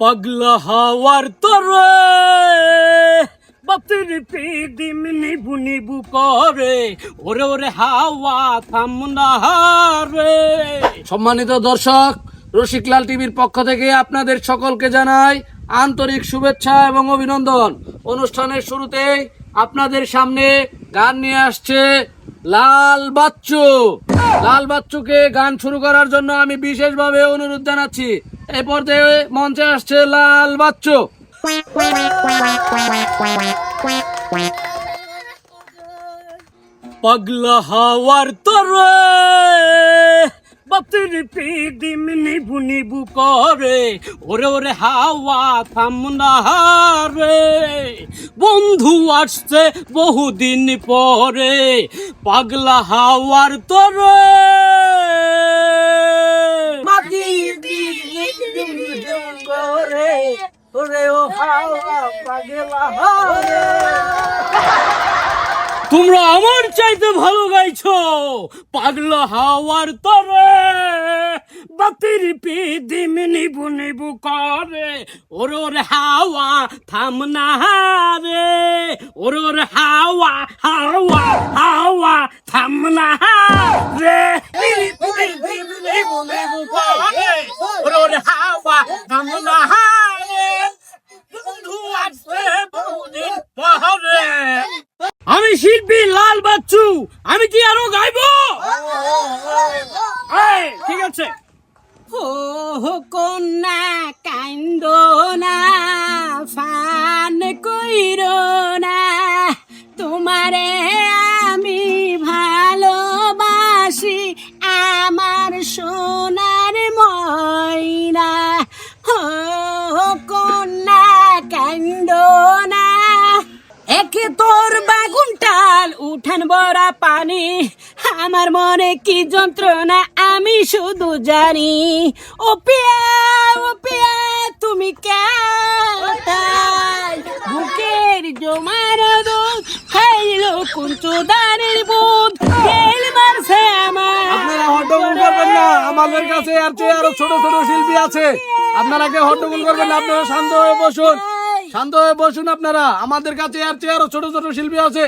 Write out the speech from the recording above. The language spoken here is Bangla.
পাগলা হাওয়ার তরে বাতির পিদিম নিবু নিবু করে, ওরে ওরে হাওয়া থামনা রে সম্মানিত দর্শক রসিকলাল টিভির পক্ষ থেকে আপনাদের সকলকে জানাই আন্তরিক শুভেচ্ছা এবং অভিনন্দন। অনুষ্ঠানের শুরুতেই আপনাদের সামনে গান নিয়ে আসছে লাল বাচ্চু। লাল বাচ্চুকে গান শুরু করার জন্য আমি বিশেষভাবে অনুরোধ জানাচ্ছি। এই পর্যায়ে মঞ্চে আসছে লাল বাচ্চু। পাগলা হাওয়ার তরে, বাতির পিদিম নিবু নিবু করে, ওরে ওরে হাওয়া থামনা রে বন্ধু আসছে বহুদিন পরে, পাগলা হাওয়ার তরে। ওরে ও পাগলা তোমরা আমার চাইতে ভালো গাইছো পাগলা হাওয়ার তরে। বাতির পিদিম নিবু নিবু করে ওর ওর হাওয়া থামনা রে। ওর ওর হাওয়া হাওয়া হাওয়া থামনা রে। নিবু নিবু করে ওর ওর হাওয়া থামনা রে বন্ধু আসছে বহুদিন পরে আমি শিল্পী লাল বাচ্চু আমি কি আরও গাইবো ঠিক আছে ও কন্যা কান্দ একে তোর বাগুন টাল, উঠান বড়া পানি। আমার মনে কি যন্ত্রণা, আমি শুধু জানি। ও পিয়া ও পিয়া, তুমি কেন বুকের জমার দুধ খাইলো কুঞ্চু দানের বুধ খেল মারছে আমার। আপনারা হট্টগোল আমাদের কাছে আর চেয়ে আরও ছোট ছোট শিল্পী আছে। আপনারা কে হট্টগোল করবেন আপনারা শান্ত হয়ে বসুন। শান্ত হয়ে বসুন আপনারা। আমাদের কাছে আর চেয়ারও ছোট ছোট শিল্পী আছে।